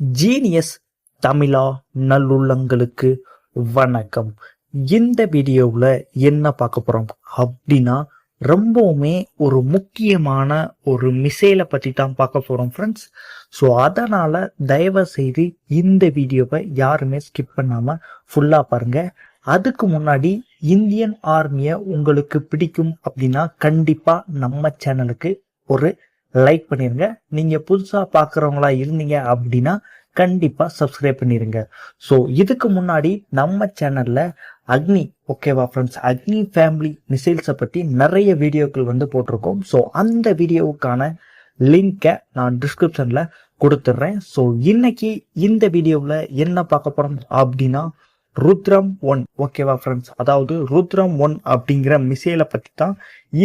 Genius தமிழா நல்லுள்ளங்களுக்கு வணக்கம். இந்த வீடியோவில் என்ன பார்க்க போகிறோம் அப்படின்னா ரொம்பவுமே ஒரு முக்கியமான ஒரு மிசைலை பற்றி தான் பார்க்க போகிறோம் ஃப்ரெண்ட்ஸ் ஸோ அதனால் தயவு செய்து இந்த வீடியோவை யாருமே ஸ்கிப் பண்ணாமல் ஃபுல்லாக பாருங்கள் அதுக்கு முன்னாடி இந்தியன் ஆர்மியை உங்களுக்கு பிடிக்கும் அப்படின்னா கண்டிப்பாக நம்ம சேனலுக்கு ஒரு லைக் பண்ணிருங்க. நீங்க புதுசா பாக்குறவங்களா இருந்தீங்க அப்படின்னா கண்டிப்பா சப்ஸ்கிரைப் பண்ணிருங்க. ஸோ இதுக்கு முன்னாடி நம்ம சேனல்ல அக்னி ஓகேவா ஃப்ரெண்ட்ஸ் அக்னி ஃபேமிலி மிசைல்ஸை பற்றி நிறைய வீடியோக்கள் வந்து போட்டிருக்கோம். ஸோ அந்த வீடியோவுக்கான லிங்கை நான் டிஸ்கிரிப்ஷனில் கொடுத்துட்றேன் ஸோ இன்னைக்கு இந்த வீடியோவில் என்ன பார்க்க போகிறோம் அப்படின்னா ருத்ரம் ஒன். ஓகேவா ஃப்ரெண்ட்ஸ் அதாவது ருத்ரம் ஒன் அப்படிங்கிற மிசைலை பற்றி தான்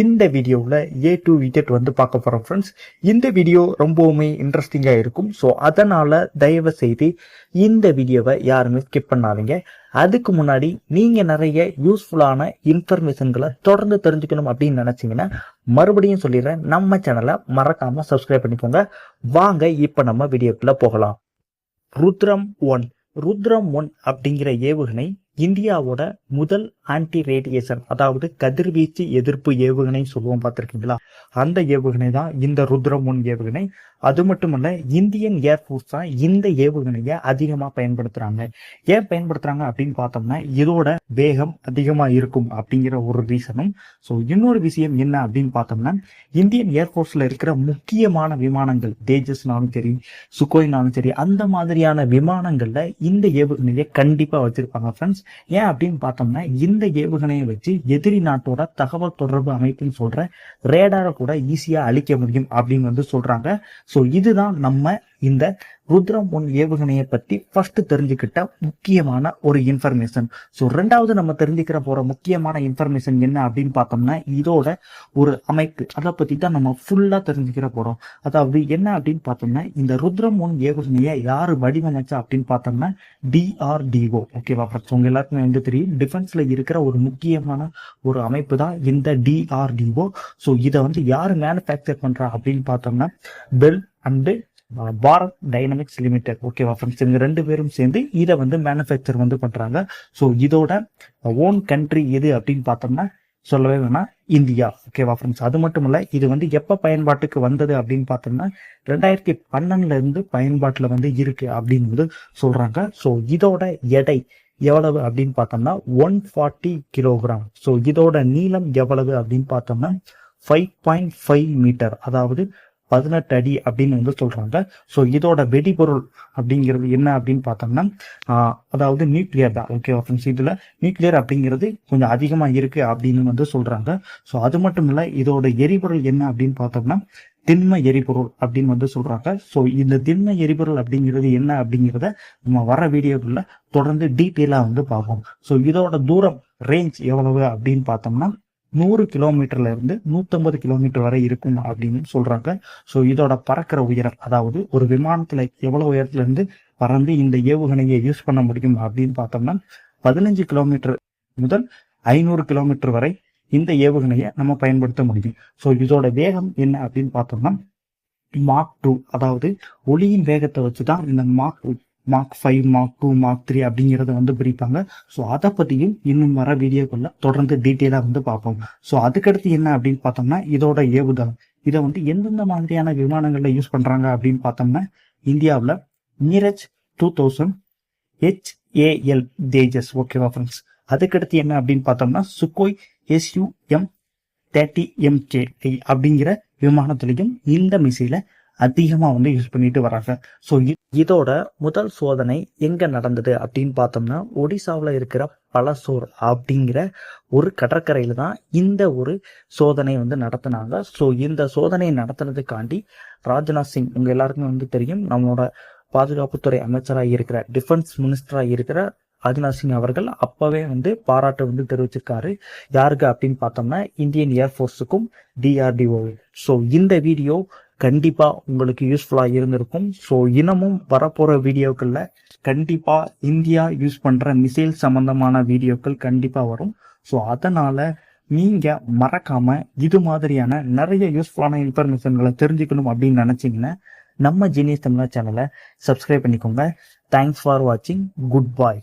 இந்த வீடியோவில் ஏ டு விஜெட் வந்து பார்க்க போகிறோம் ஃப்ரெண்ட்ஸ் இந்த வீடியோ ரொம்பவுமே இன்ட்ரெஸ்டிங்காக இருக்கும். ஸோ அதனால் தயவு செய்து இந்த வீடியோவை யாருமே ஸ்கிப் பண்ணாதீங்க. அதுக்கு முன்னாடி நீங்கள் நிறைய யூஸ்ஃபுல்லான இன்ஃபர்மேஷன்களை தொடர்ந்து தெரிஞ்சுக்கணும் அப்படின்னு நினச்சிங்கன்னா மறுபடியும் சொல்லிடுறேன் நம்ம சேனலை மறக்காமல் சப்ஸ்கிரைப் பண்ணிக்கோங்க. வாங்க இப்போ நம்ம வீடியோக்குள்ளே போகலாம். ருத்ரம் ஒன். ருத்ரம் ஒன் அப்படிங்கிற ஏவுகணை இந்தியாவோட முதல் ஆன்டி ரேடியேஷன் அதாவது கதிர்வீச்சு எதிர்ப்பு ஏவுகணை சொல்லுவோம் பார்த்துருக்கீங்களா? அந்த ஏவுகணை தான் இந்த ருத்ரம் ஒன் ஏவுகணை. அது மட்டுமல்ல இந்தியன் ஏர்ஃபோர்ஸ் தான் இந்த ஏவுகணையை அதிகமாக பயன்படுத்துறாங்க. ஏன் பயன்படுத்துறாங்க அப்படின்னு பார்த்தோம்னா இதோட வேகம் அதிகமாக இருக்கும் அப்படிங்கிற ஒரு ரீசனும் ஸோ இன்னொரு விஷயம் என்ன அப்படின்னு பார்த்தோம்னா இந்தியன் ஏர்ஃபோர்ஸில் இருக்கிற முக்கியமான விமானங்கள் தேஜஸ்னாலும் சரி சுக்கோய்னாலும் சரி அந்த மாதிரியான விமானங்களில் இந்த ஏவுகணையை கண்டிப்பாக வச்சிருப்பாங்க ஃப்ரெண்ட்ஸ் ஏன் அப்படின்னு பார்த்தோம்னா இந்த ஏவுகணையை வச்சு எதிரி நாட்டோட தகவல் தொடர்பு அமைப்புன்னு சொல்ற ரேடாரை கூட ஈஸியா அழிக்க முடியும் அப்படின்னு வந்து சொல்றாங்க. ஸோ இதுதான் நம்ம இந்த ருத்ரம் ஒன் ஏவுகணையை பத்தி ஃபர்ஸ்ட் தெரிஞ்சுக்கிட்ட முக்கியமான ஒரு இன்ஃபர்மேஷன் ஸோ ரெண்டாவது நம்ம தெரிஞ்சுக்கிற போற முக்கியமான இன்ஃபர்மேஷன் என்ன அப்படின்னு பார்த்தோம்னா இதோட ஒரு அமைப்பு. அதை பத்தி தான் நம்ம ஃபுல்லா தெரிஞ்சுக்கிற போறோம். அதாவது என்ன அப்படின்னு பார்த்தோம்னா இந்த ருத்ரம் ஒன் ஏவுகணையை யாரு வடிவமைச்சா அப்படின்னு பார்த்தோம்னா டிஆர்டிஓ ஓகேவா ஃப்ரெண்ட்ஸ் உங்க எல்லாருக்குமே வந்து தெரியும். டிஃபென்ஸ்ல இருக்கிற ஒரு முக்கியமான ஒரு அமைப்பு தான் இந்த டிஆர்டிஓ ஸோ இதை வந்து யாரு மேனுஃபேக்சர் பண்றா அப்படின்னு பார்த்தோம்னா BEL and Bharat Dynamics Limited. ஓகேவா ஃப்ரெண்ட்ஸ் இவங்க ரெண்டு பேரும் சேர்ந்து இதை வந்து மேனுஃபேக்சர் வந்து பண்ணுறாங்க ஸோ இதோட ஓன் கண்ட்ரி எது அப்படின்னு பார்த்தோம்னா சொல்லவே வேணாம் இந்தியா. ஓகேவா ஃப்ரெண்ட்ஸ் அது மட்டும் இல்லை இது வந்து எப்போ பயன்பாட்டுக்கு வந்தது அப்படின்னு பார்த்தோம்னா ரெண்டாயிரத்தி பன்னெண்டுல இருந்து பயன்பாட்டில் வந்து இருக்கு அப்படின்னு வந்து சொல்றாங்க. ஸோ இதோட எடை எவ்வளவு அப்படின்னு பார்த்தோம்னா ஒன் ஃபார்ட்டி கிலோகிராம் ஸோ இதோட நீளம் எவ்வளவு அப்படின்னு பார்த்தோம்னா ஃபைவ் பாயிண்ட் ஃபைவ் மீட்டர் அதாவது பதினெட்டு அடி அப்படின்னு வந்து சொல்றாங்க. ஸோ இதோட வெடிபொருள் அப்படிங்கிறது என்ன அப்படின்னு பார்த்தோம்னா அதாவது நியூக்ளியர் தான். ஓகே ஃப்ரெண்ட்ஸ் இதில் நியூக்ளியர் அப்படிங்கிறது கொஞ்சம் அதிகமாக இருக்கு அப்படின்னு வந்து சொல்றாங்க. ஸோ அது மட்டும் இல்லை இதோட எரிபொருள் என்ன அப்படின்னு பார்த்தோம்னா திண்ம எரிபொருள் அப்படின்னு வந்து சொல்றாங்க. ஸோ இந்த திண்ம எரிபொருள் அப்படிங்கிறது என்ன அப்படிங்கிறத நம்ம வர வீடியோக்குள்ள தொடர்ந்து டீட்டெயிலாக வந்து பார்ப்போம். ஸோ இதோட தூரம் ரேஞ்ச் எவ்வளவு அப்படின்னு பார்த்தோம்னா நூறு கிலோமீட்டர்ல இருந்து நூத்தம்பது கிலோமீட்டர் வரை இருக்கும் அப்படின்னு சொல்றாங்க. ஸோ இதோட பறக்கிற உயரம் அதாவது ஒரு விமானத்துல எவ்வளவு உயரத்துல இருந்து பறந்து இந்த ஏவுகணையை யூஸ் பண்ண முடியும் அப்படின்னு பார்த்தோம்னா பதினஞ்சு கிலோமீட்டர் முதல் ஐநூறு கிலோமீட்டர் வரை இந்த ஏவுகணையை நம்ம பயன்படுத்த முடியும். ஸோ இதோட வேகம் என்ன அப்படின்னு பார்த்தோம்னா மாக் டூ அதாவது ஒளியின் வேகத்தை வச்சு தான் இந்த mach mark five mark two mark three அப்படிங்கிறத வந்து பிரிப்பாங்க. ஸோ அதை பற்றியும் இன்னும் வர வீடியோக்குள்ள தொடர்ந்து டீட்டெயிலாக வந்து பார்ப்போம். ஸோ அதுக்கடுத்து என்ன அப்படின்னு பார்த்தோம்னா இதோட ஏவுதளம். இதை வந்து எந்தெந்த மாதிரியான விமானங்களில் யூஸ் பண்ணுறாங்க அப்படின்னு பார்த்தோம்னா இந்தியாவில் Neeraj two thousand HAL Tejas ஓகேவா ஃப்ரெண்ட்ஸ் அதுக்கடுத்து என்ன அப்படின்னு பார்த்தோம்னா சுக்கோய் எஸ்யூஎம் தேர்ட்டி எம்கே அப்படிங்கிற விமானத்துலையும் இந்த மிசைலை அதிகமாக வந்து யூஸ் பண்ணிட்டு வராங்க. ஸோ இதோட முதல் சோதனை எங்க நடந்தது அப்படின்னு பார்த்தோம்னா ஒடிசாவில் இருக்கிற பலசோர் அப்படிங்கிற ஒரு கடற்கரையில தான் இந்த ஒரு சோதனை வந்து நடத்தினாங்க. ஸோ இந்த சோதனையை நடத்துனதுக்காண்டி ராஜ்நாத் சிங் உங்க எல்லாருக்குமே வந்து தெரியும் நம்மளோட பாதுகாப்புத்துறை அமைச்சராக இருக்கிற டிஃபென்ஸ் மினிஸ்டராக இருக்கிற ராஜ்நாத் சிங் அவர்கள் அப்பவே வந்து பாராட்டு வந்து தெரிவிச்சிருக்காரு. யாருக்கு அப்படின்னு பார்த்தோம்னா இந்தியன் ஏர்ஃபோர்ஸுக்கும் டிஆர்டிஓ ஸோ இந்த வீடியோ கண்டிப்பா உங்களுக்கு யூஸ்ஃபுல்லா இருந்திருக்கும். ஸோ இன்னமும் வரப்போற வீடியோக்கள்ல கண்டிப்பா இந்தியா யூஸ் பண்ற மிசைல் சம்பந்தமான வீடியோக்கள் கண்டிப்பா வரும். ஸோ அதனால நீங்க மறக்காம இது மாதிரியான நிறைய யூஸ்ஃபுல்லான இன்ஃபர்மேஷன்களை தெரிஞ்சுக்கணும் அப்படின்னு நினைச்சீங்கன்னா நம்ம ஜீனியஸ் தமிழா சேனலை சப்ஸ்கிரைப் பண்ணிக்கோங்க. தேங்க்ஸ் ஃபார் வாட்சிங் குட் பாய்